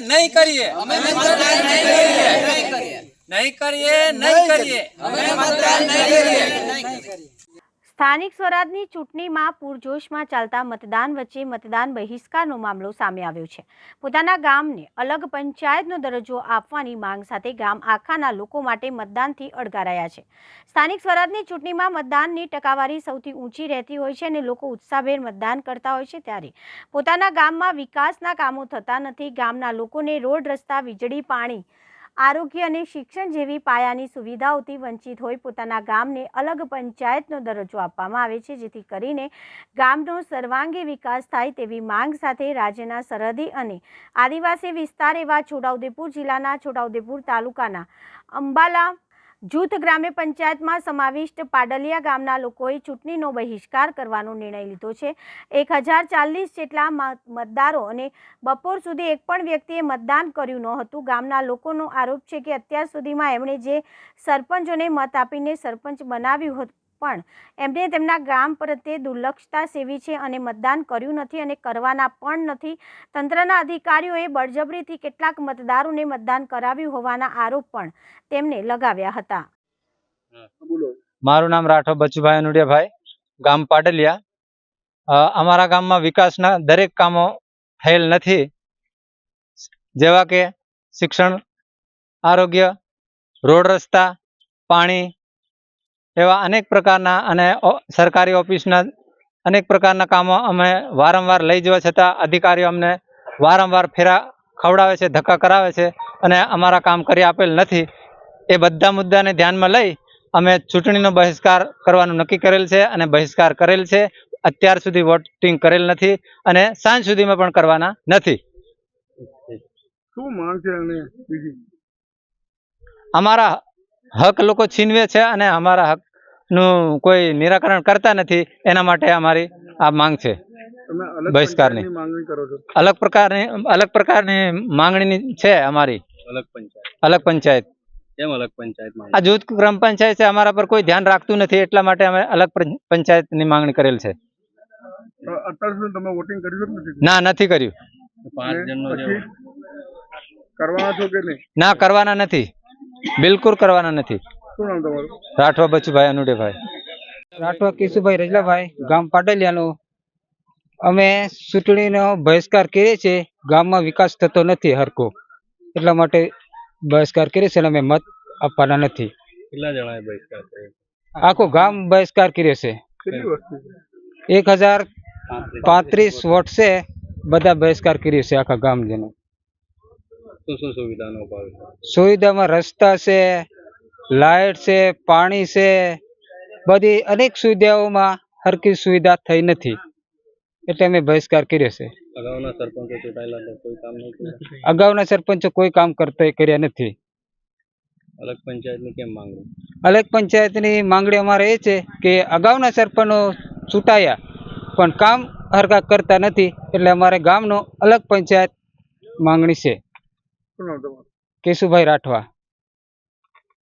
નહીં કરીએ? અમે મતદાન નહીં કરીએ. નહીં કરીએ નહીં કરીએ. સ્થાનિક સ્વરાજની ચૂંટણીમાં પૂરજોશમાં ચાલતા મતદાન વચ્ચે મતદાન બહિષ્કારનો મામલો સામે આવ્યો છે. પોતાના ગામને અલગ પંચાયતનો દરજ્જો આપવાની માંગ સાથે ગામ આખાના લોકો માટે મતદાનથી અડગારાયા છે. સ્થાનિક સ્વરાજની ચૂંટણીમાં મતદાનની ટકાવારી સૌથી ઊંચી રહેતી હોય છે અને લોકો ઉત્સાહભેર મતદાન કરતા હોય છે ત્યારે. પોતાના ગામમાં વિકાસના કામો થતા નથી. ગામના લોકોને રોડ રસ્તા, વીજળી, પાણી આરોગ્ય અને શિક્ષણ જેવી પાયાની સુવિધાઓથી વંચિત હોય પોતાના ગામને અલગ પંચાયતનો દરજ્જો આપવામાં આવે છે, જેથી કરીને ગામનો સર્વાંગી વિકાસ થાય તેવી માંગ સાથે રાજ્યના સરહદી અને આદિવાસી વિસ્તાર એવા છોટાઉદેપુર જિલ્લાના છોટાઉદેપુર તાલુકાના અંબાલા જૂથ ગ્રામ્ય પંચાયતમાં સમાવિષ્ટ પાડલિયા ગામના લોકોએ ચૂંટણીનો બહિષ્કાર કરવાનો નિર્ણય લીધો છે. એક હજાર ચાલીસ જેટલા મત- મતદારો અને બપોર સુધી એક પણ વ્યક્તિએ મતદાન કર્યું ન હતું ગામના લોકોનો આરોપ છે કે અત્યાર સુધીમાં એમણે જે સરપંચોને મત આપીને સરપંચ બનાવ્યું હતું પણ એમણે તેમના ગામ પ્રત્યે દુર્લક્ષતા સેવી છે અને મતદાન કર્યું નથી અને કરવાના પણ નથી. તંત્રના અધિકારીઓએ બળજબરીથી કેટલાક મતદારોને મતદાન કરાવ્યું હોવાના આરોપ પણ તેમને લગાવ્યા હતા. મારું નામ રાઠોડ બચુભાઈ અનુડિયાભાઈ ગામ પાટલિયા અમારા ગામમાં વિકાસના દરેક કામો થયેલ નથી. જેવા કે શિક્ષણ આરોગ્ય રોડ રસ્તા પાણી એવા અનેક પ્રકારના અને સરકારી ઓફિસના અનેક પ્રકારના કામો અમે વારંવાર લઈ જવા છતાં અધિકારીઓ અમને વારંવાર ફેરા ખવડાવે છે ધક્કા કરાવે છે અને અમારા કામ કરી આપેલ નથી. એ બધા મુદ્દાને ધ્યાનમાં લઈ અમે ચૂંટણીનો બહિષ્કાર કરવાનું નક્કી કરેલ છે અને બહિષ્કાર કરેલ છે. અત્યાર સુધી વોટિંગ કરેલ નથી અને સાંજ સુધીમાં પણ કરવાના નથી. શું માંગ છે અને બીજી? અમારા હક લોકો છીનવે છે અને અમારા હકનું કોઈ નિરાકરણ કરતા નથી એના માટે અમારી આ માંગ છે. બહિષ્કારની. પંચાયતની માંગણી કરો છો? અલગ પ્રકારની અલગ પ્રકારની માંગણીની છે અમારી. અલગ પંચાયત. અલગ પંચાયત. કેમ અલગ પંચાયતમાં આ જૂથ ગ્રામ પંચાયત છે અમારા પર કોઈ ધ્યાન રાખતું નથી એટલા માટે અમે અલગ પંચાયતની માંગણી કરેલ છે. તો અત્યાર સુધી તમે વોટિંગ કર્યું જ નથી ના નથી કર્યું. પાંચ અને જણનો જે પછી કરવાના છો કે નહીં? ના કરવાના નથી. બિલકુલ કરવાના નથી. શું નામ તમારું? રાઠવા બચુભાઈ અનુડેભાઈ. રાઠવા કેશુભાઈ રજલાભાઈ ગામ પાડલિયાનું. અમે ચૂંટણીનો બહિષ્કાર કરીએ છીએ ગામમાં વિકાસ થતો નથી હરકો એટલા માટે બહિષ્કાર કરીએ છીએ અને અમે મત આપવાના નથી. કેટલા જણાએ બહિષ્કાર કર્યો? આખો ગામ બહિષ્કાર કર્યો છે? એક હજાર પાંત્રીસ વોટ છે બધા બહિષ્કાર કર્યો છે આખા ગામજનો. શું શું સુવિધાનો અભાવ છે? સુવિધામાં રસ્તા છે લાઇટ છે પાણી છે બધી અનેક સુવિધાઓમાં હરકી સુવિધા થઈ નથી. એટલે અમે બહિષ્કાર કર્યો છે. અગાઉના સરપંચો ચૂંટાયેલા કોઈ કામ નહીં કર્યું? અગાઉના સરપંચો કોઈ કામ કરતા કર્યા નથી. અલગ પંચાયતની કેમ માંગણી? અલગ પંચાયતની માંગણી અમારે એ છે કે અગાઉના સરપંચો ચૂંટાયા પણ કામ હરકા કરતા નથી. એટલે અમારે ગામનો અલગ પંચાયત માંગણી છે. કેશુભાઈ રાઠવા.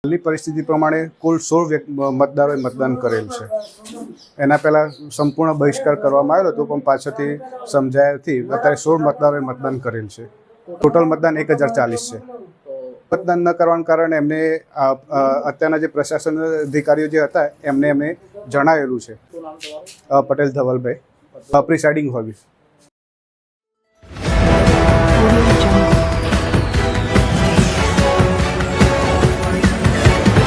હાલની પરિસ્થિતિ પ્રમાણે કુલ સોળ મતદારોએ મતદાન કરેલ છે. એના પહેલાં સંપૂર્ણ બહિષ્કાર કરવામાં આવ્યો હતો, પણ પાછળથી સમજાયાથી અત્યારે સોળ મતદારોએ મતદાન કરેલ છે. ટોટલ મતદાન એક હજાર ચાલીસ છે. મતદાન ન કરવાના કારણે એમને અત્યારના જે પ્રશાસન અધિકારીઓ જે હતા, એમને એમને જણાવેલું છે. પટેલ ધવલભાઈ. Presiding office